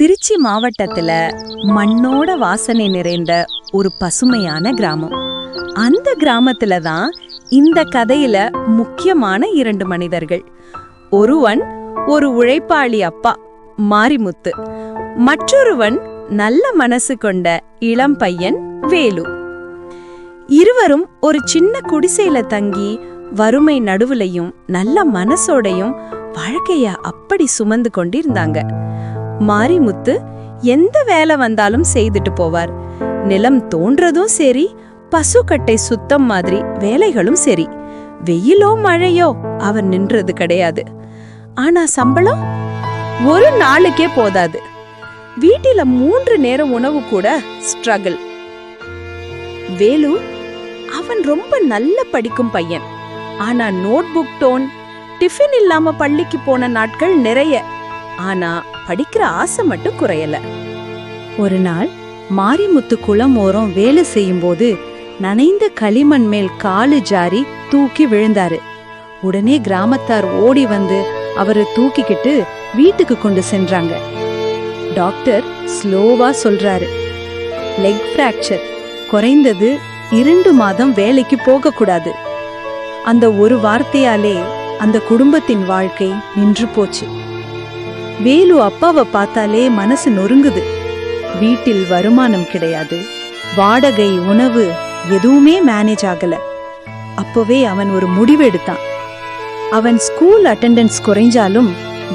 திருச்சி மாவட்டத்துல மண்ணோட வாசனை நிறைந்த ஒரு பசுமையான கிராமம். அந்த கிராமத்துல தான் இந்த கதையில முக்கியமான இரண்டு மனிதர்கள். ஒருவன் ஒரு உழைப்பாளி அப்பா மாரிமுத்து. மற்றொருவன் நல்ல மனசு கொண்ட இளம் பையன் வேலு. இருவரும் ஒரு சின்ன குடிசையில தங்கி வறுமை நடுவுலையும் நல்ல மனசோடையும் வாழ்க்கைய அப்படி சுமந்து கொண்டிருந்தாங்க. மாரிமுத்து எந்த வேலை வந்தாலும் செய்துட்டு போவார். நிலம் தோன்றதும் சரி பசுக்கட்டை சுத்தம் மாதிரி வேலைகளும் சரி. வெயிலோ மழையோ அவர் நின்றது கிடையாது. ஆனா சம்பளம்? ஒரு நாளுக்கே போதாது. வீட்டில மூன்று நேரம் உணவு கூட ஸ்ட்ரகிள் வேலு அவன் ரொம்ப நல்ல படிக்கும் பையன். ஆனா நோட்புக் டோன் டிஃபின் இல்லாம பள்ளிக்கு போன நாட்கள் நிறைய. ஆனா படிக்கிற ஆசை மட்டும் குறையல. ஒரு நாள் மாரிமுத்து குளம் ஓரம் வேலை செய்யும் போது நனைந்த களிமண் மேல் காலு ஜாரி தூக்கி விழுந்தாரு. உடனே கிராமத்தார் ஓடி வந்து அவரை தூக்கிக்கிட்டு வீட்டுக்கு கொண்டு சென்றாங்க. டாக்டர் ஸ்லோவா சொல்றாரு லெக் ஃப்ராக்சர் குறைந்தது இரண்டு மாதம் வேலைக்கு போக கூடாது அந்த ஒரு வார்த்தையாலே அந்த குடும்பத்தின் வாழ்க்கை நின்று போச்சு. வேலு அப்பாவை பார்த்தாலே மனசு நொறுங்குது. வீட்டில் வருமானம் கிடையாது. வாடகை உணவு எதுவுமே மேனேஜ் ஆகல. அப்பவே அவன் ஒரு முடிவெடுத்தான் அவன் ஸ்கூல் அட்டெண்டன்ஸ் குறைஞ்சாலும்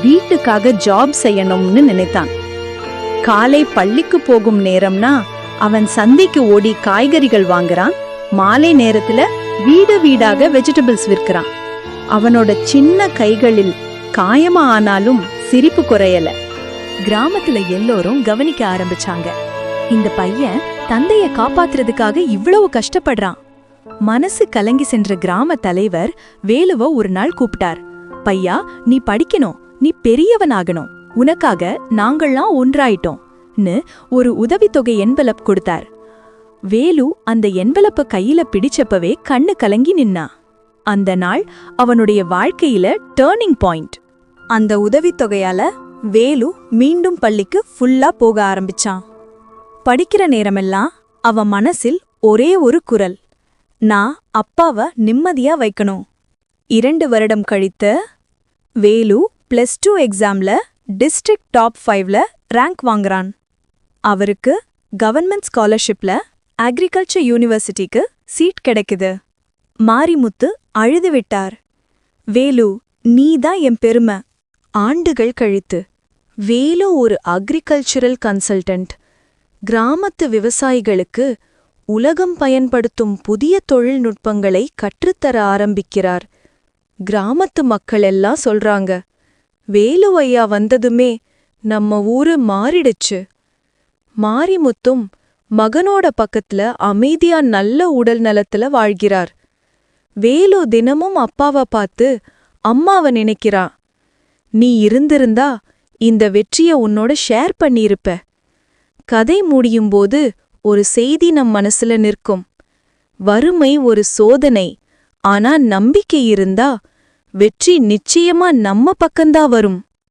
வீட்டுக்காக ஜாப் செய்யணும்னு நினைத்தான். காலை பள்ளிக்கு போகும் நேரம்னா அவன் சந்தைக்கு ஓடி காய்கறிகள் வாங்குறான். மாலை நேரத்துல வீடு வீடாக வெஜிடபிள்ஸ் விற்கிறான். அவனோட சின்ன கைகளில் காயமா ஆனாலும் சிரிப்பு குறையல. கிராமத்துல எல்லோரும் கவனிக்க ஆரம்பிச்சாங்க. இந்த பையன் தந்தைய காப்பாத்துறதுக்காக இவ்வளவு கஷ்டப்படுறான். மனசு கலங்கி சென்ற கிராம தலைவர் வேலுவ ஒரு நாள் கூப்பிட்டார். பையா நீ படிக்கணும். நீ பெரியவனாகணும். உனக்காக நாங்கள்லாம் ஒன்றாயிட்டோம்னு ஒரு உதவித்தொகை என்வலப் கொடுத்தார். வேலு அந்த என்வலப்ப கையில பிடிச்சப்பவே கண்ணு கலங்கி நின்னா. அந்த நாள் அவனுடைய வாழ்க்கையில டேர்னிங் பாயிண்ட் அந்த உதவித்தொகையால வேலு மீண்டும் பள்ளிக்கு ஃபுல்லா போக ஆரம்பிச்சான். படிக்கிற நேரமெல்லாம் அவன் மனசில் ஒரே ஒரு குரல் நான் அப்பாவ நிம்மதியா வைக்கணும். இரண்டு வருடம் கழித்து வேலு பிளஸ் டூ எக்ஸாம்ல டிஸ்ட்ரிக்ட் டாப் ஃபைவ்ல ரேங்க் வாங்குறான். அவருக்கு கவர்மெண்ட் ஸ்காலர்ஷிப்ல அக்ரிகல்ச்சர் யூனிவர்சிட்டிக்கு சீட் கிடைக்குது. மாரிமுத்து அழுது விட்டார் வேலு நீதான் என் பெருமை. ஆண்டுகள் கழித்து வேலு ஒரு அக்ரிகல்ச்சரல் கன்சல்டன்ட் கிராமத்து விவசாயிகளுக்கு உலகம் பயன்படுத்தும் புதிய தொழில்நுட்பங்களை கற்றுத்தர ஆரம்பிக்கிறார். கிராமத்து மக்கள் எல்லாம் சொல்றாங்க வேலு ஐயா வந்ததுமே நம்ம ஊரு மாறிடுச்சு. மாரிமுத்தும் மகனோட பக்கத்துல அமைதியா நல்ல உடல் நலத்துல வாழ்கிறார். வேலு தினமும் அப்பாவை பார்த்து அம்மாவை நினைக்கிறா. நீ இருந்திருந்தா இந்த வெற்றிய உன்னோட ஷேர் பண்ணியிருப்ப. கதை முடியும்போது ஒரு செய்தி நம் மனசுல நிற்கும். வறுமை ஒரு சோதனை. ஆனா நம்பிக்கை இருந்தா வெற்றி நிச்சயமா நம்ம பக்கந்தா வரும்.